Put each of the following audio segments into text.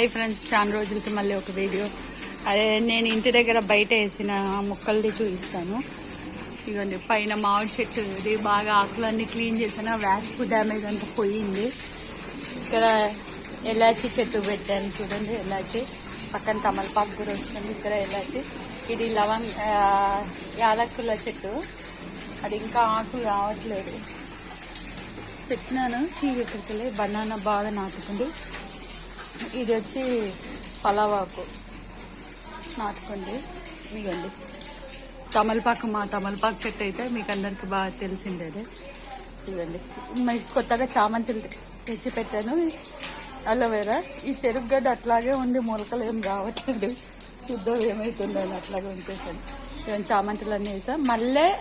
Hi friends చాలా రోజులకి మళ్ళీ ఒక వీడియో అదే నేను ఇంటి దగ్గర బయట వేసిన మొక్కల్ని చూపిస్తాను. ఇదిగోండి పైన మామిడి చెట్టు ఇది బాగా ఆకులన్నీ క్లీన్ చేసిన వ్యాస్పు డ్యామేజ్ అంతా పోయింది. ఇక్కడ ఎలాచి చెట్టు పెట్టాను చూడండి ఎలాచి. పక్కన తమలపాకు కూడా వస్తుంది ఇక్కడ ఎలాచి. ఇది లవంగ్ యాలక్కుల యాలకుల చెట్టు. అది ఇంకా ఆకులు రావట్లేదు. పెట్టినాను తీగ ఎక్కడికి బనానా బాగా నాటుతుంది. ఇది వచ్చి పలావాకు. నాటుకోండి. ఇదిగోండి. తమలపాకు మా తమలపాకు చెట్టు అయితే మీకు అందరికి బాగా తెలిసిందే ఇదండి మీకు కొత్తగా చామంతులు తెచ్చి పెట్టాను. అలోవేరా. ఈ చెరుకుగడ్డ అట్లాగే ఉండి మొలకలు ఏం రావట్లేదు. చూద్దాం ఏమవుతుందో అని అట్లాగే ఉంచేసాను. ఇవన్నీ చామంతులు అన్నీ వేసాను మళ్ళీ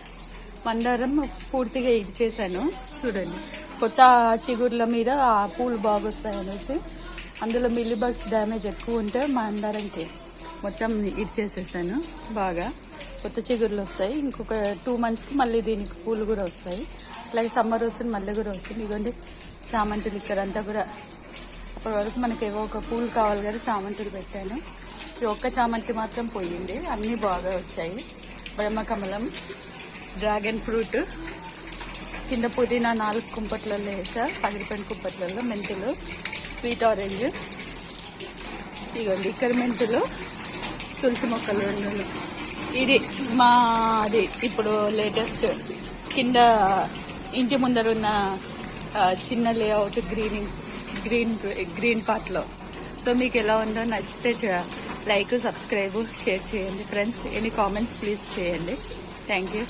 మందారం పూర్తిగా ఇది చేశాను. చూడండి. కొత్త చిగుర్ల మీద ఆ పూలు బాగొస్తాయి అనేసి అందులో మిల్లీ బగ్స్ డ్యామేజ్ ఎక్కువ ఉంటే మా అందరంకి మొత్తం ఇది చేసేసాను. బాగా కొత్త చిగురులు వస్తాయి. ఇంకొక టూ మంత్స్కి మళ్ళీ దీనికి పూలు కూడా వస్తాయి. అలాగే సమ్మర్ వస్తుంది మళ్ళీ కూడా వస్తుంది. ఇదిగోండి చామంతులు ఇక్కడంతా కూడా అప్పటి వరకు మనకి ఏవో ఒక పూలు కావాలి కదా చామంతులు పెట్టాను. ఈ ఒక్క చామంతి మాత్రం పోయింది. అన్నీ బాగా వచ్చాయి. బ్రహ్మకమలం డ్రాగన్ ఫ్రూట్ కింద పుదీనా నాలుగు కుంపట్లలో వేసా పగిలిపోయిన కుంపట్లలో మెంతులు స్వీట్ ఆరెంజ్. ఇదిగోండి ఇక్కడ మెంతులు తులసి మొక్కలు రెండు ఇది మా అది ఇప్పుడు లేటెస్ట్ కింద ఇంటి ముందర ఉన్న చిన్న లేఅవుట్ గ్రీన్ గ్రీన్ గ్రీన్ పార్ట్లో. సో మీకు ఎలా ఉందో నచ్చితే లైక్ సబ్స్క్రైబ్ షేర్ చేయండి. ఫ్రెండ్స్ ఎనీ కామెంట్స్ ప్లీజ్ చేయండి. Thank you.